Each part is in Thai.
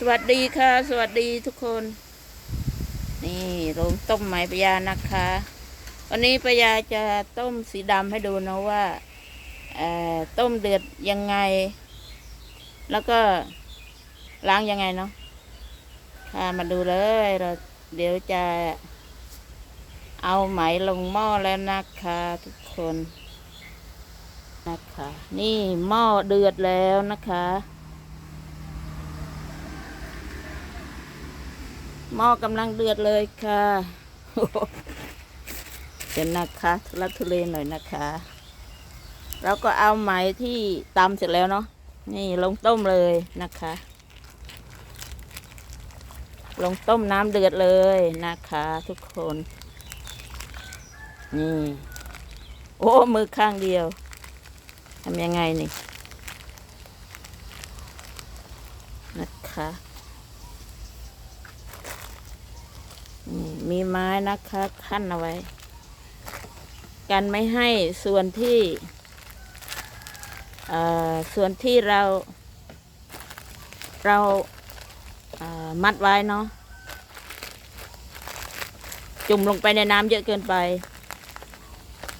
สวัสดีค่ะ สวัสดีทุกคน นี่โรงต้มไหมปยานะคะ วันนี้ปยาจะต้มสีดำให้ดูนะว่าต้มเดือดยังไง แล้วก็ล้างยังไงเนาะค่ะมาดูเลยเราเดี๋ยวจะเอาไหมลงหม้อแล้วนะคะทุกคนนะคะ นี่หม้อเดือดแล้วนะคะ หม้อกำลังเดือดเลยค่ะเดี๋ยวนะคะทุลักทุเลหน่อยนะคะ เราก็เอาไหมที่ตำเสร็จแล้วเนาะนี่ลงต้มเลยนะคะ ลงต้มน้ำเดือดเลยนะคะ ทุกคน นี่ โอ้มือข้างเดียวทำยังไงนี่นะคะนี่ มีไม้นะคะขั้นเอาไว้ กันไม่ให้ส่วนที่ส่วนที่เรา เราเอ่อมัดไว้เนาะจุ่มลงไปในน้ำเยอะเกินไป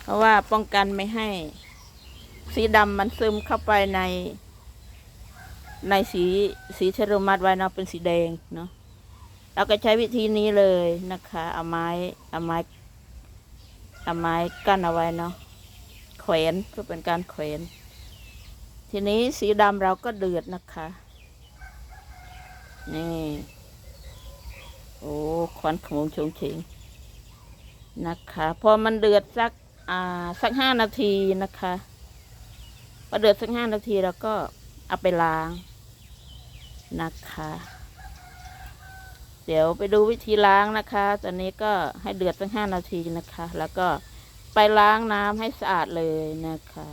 เพราะว่าป้องกันไม่ให้ สีดำมันซึมเข้าไปใน ในสีสีที่เรามัดไว้เนาะเป็นสีแดงเนาะ เราก็ใช้วิธีนี้เลยนะคะ เอาไม้เอาไม้เอาไม้กั้นเอาไว้เนาะแขวนเพื่อเป็นการแขวนทีนี้สีดำเราก็เดือดนะคะ นี่ โอ้ควันขมงชงเฉงนะคะ พอมันเดือดสักอ่าสักห้านาทีนะคะพอเดือดสักห้านาทีเราก็เอาไปล้างนะคะ เดี๋ยวไปดูวิธีล้างนะคะ ตอนนี้ก็ให้เดือดสักห้านาทีนะคะ แล้วก็ไปล้างน้ำให้สะอาดเลยนะคะ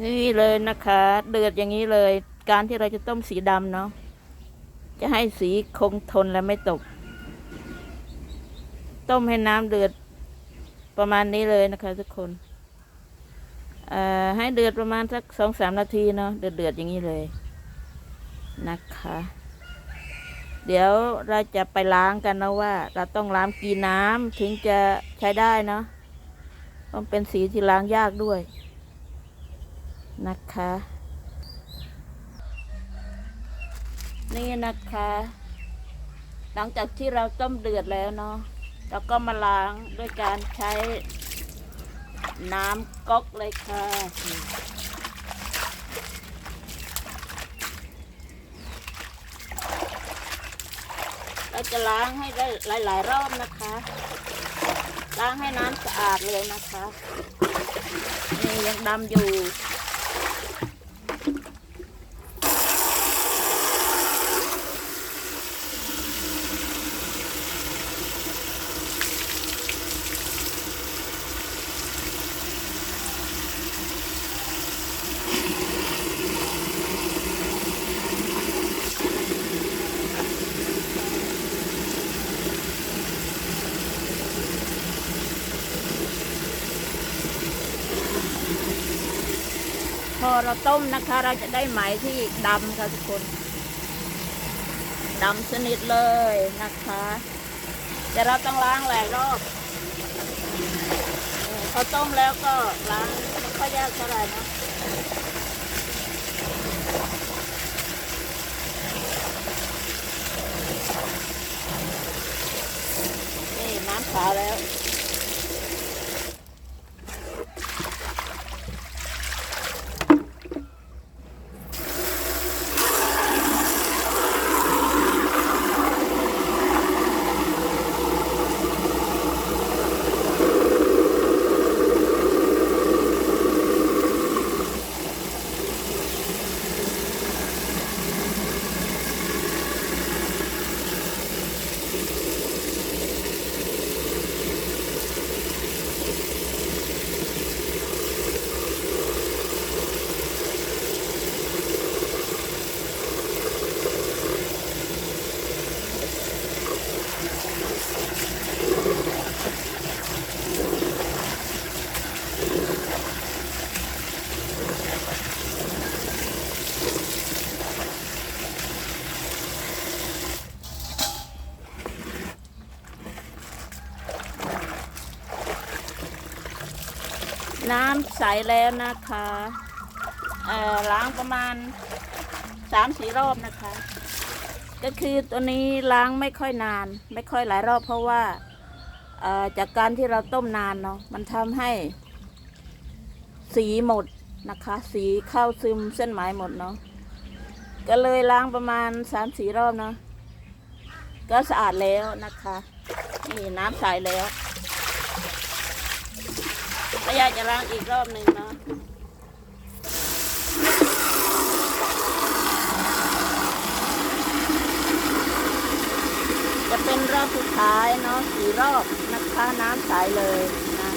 นี่เลยนะคะ เดือดอย่างนี้เลย การที่เราจะต้มสีดำเนาะ จะให้สีคงทนและไม่ตก ต้มให้น้ำเดือดประมาณนี้เลยนะคะทุกคนให้เดือดประมาณสักสองสามนาทีเนาะเดือดเดือดๆอย่างนี้เลยนะคะ เดี๋ยวเราจะไปล้างกันนะว่า เราต้องล้างกี่น้ำถึงจะใช้ได้เนาะต้องเป็นสีที่ล้างยากด้วย นะคะ นี่นะคะ หลังจากที่เราต้มเดือดแล้วเนาะเราก็มาล้างด้วยการใช้น้ำก๊อกเลยค่ะ เราจะล้างให้ได้หลาย ๆ รอบนะคะ ล้างให้น้ำสะอาดเลยนะคะ นี่ยังดำอยู่ เราต้มนะคะ เราจะได้ไหมที่ดำค่ะทุกคนดำสนิทเลยนะคะเดี๋ยวเราต้องล้างหลายรอบพอต้มแล้วก็ล้างไม่ค่อยยากเท่าไหร่นะ น้ำใสแล้วนะคะล้างประมาณสามสี่รอบนะคะ ก็คือตัวนี้ล้างไม่ค่อยนาน ไม่ค่อยหลายรอบเพราะว่าจากการที่เราต้มนานเนาะมันทำให้สีหมดนะคะ สีเข้าซึมเส้นไหมหมดเนาะก็เลยล้างประมาณสามสี่รอบเนาะก็สะอาดแล้วนะคะ นี่น้ำใสแล้ว ก็อยากจะล้างอีกรอบหนึ่งเนาะจะเป็นรอบสุดท้ายเนาะสี่รอบนะคะน้ำใสเลยนะ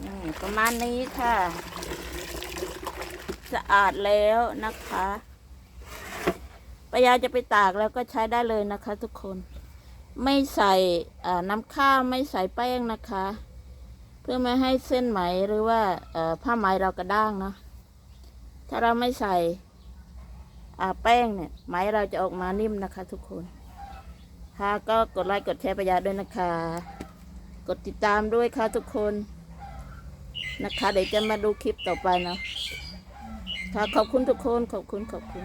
อืม ประมาณนี้ค่ะ สะอาดแล้วนะคะปายาจะไปตากแล้วก็ใช้ได้เลยนะคะ ทุกคน ไม่ใส่น้ำข้าวไม่ใส่แป้งนะคะ เพื่อไม่ให้เส้นไหมหรือว่าผ้าไหมเรากระด้างเนาะถ้าเราไม่ใส่แป้งเนี่ยไหมเราจะออกมานิ่มนะคะ ทุกคนค่ะก็กดไลค์กดแชร์ปายาด้วยนะคะ กดติดตามด้วยค่ะทุกคน นะคะ เดี๋ยวจะมาดูคลิปต่อไปเนาะค่ะขอบคุณทุกคนขอบคุณขอบคุณ